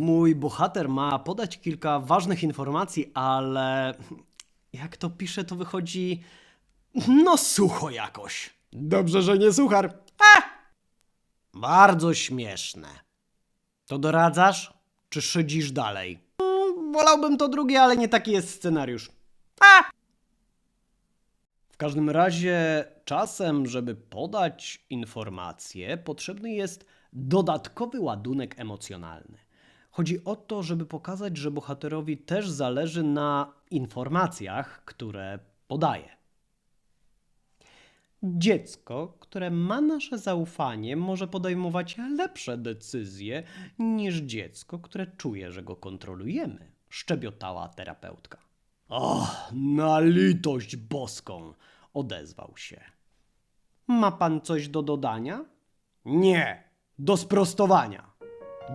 Mój bohater ma podać kilka ważnych informacji, ale jak to pisze, to wychodzi no sucho jakoś. Dobrze, że nie suchar. A! Bardzo śmieszne. To doradzasz, czy szydzisz dalej? Mm, Wolałbym to drugie, ale nie taki jest scenariusz. A! W każdym razie, czasem, żeby podać informację, potrzebny jest dodatkowy ładunek emocjonalny. Chodzi o to, żeby pokazać, że bohaterowi też zależy na informacjach, które podaje. Dziecko, które ma nasze zaufanie, może podejmować lepsze decyzje niż dziecko, które czuje, że go kontrolujemy, szczebiotała terapeutka. O, na litość boską, odezwał się. Ma pan coś do dodania? Nie, do sprostowania.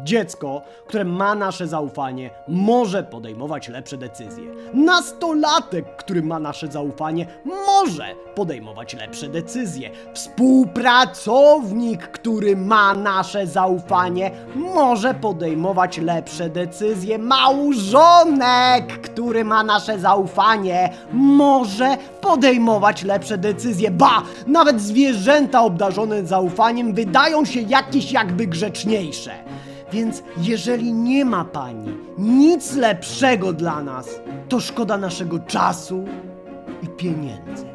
Dziecko, które ma nasze zaufanie, może podejmować lepsze decyzje. Nastolatek, który ma nasze zaufanie, może podejmować lepsze decyzje. Współpracownik, który ma nasze zaufanie, może podejmować lepsze decyzje. Małżonek, który ma nasze zaufanie, może podejmować lepsze decyzje. Ba, nawet zwierzęta obdarzone zaufaniem wydają się jakieś jakby grzeczniejsze. Więc jeżeli nie ma pani nic lepszego dla nas, to szkoda naszego czasu i pieniędzy.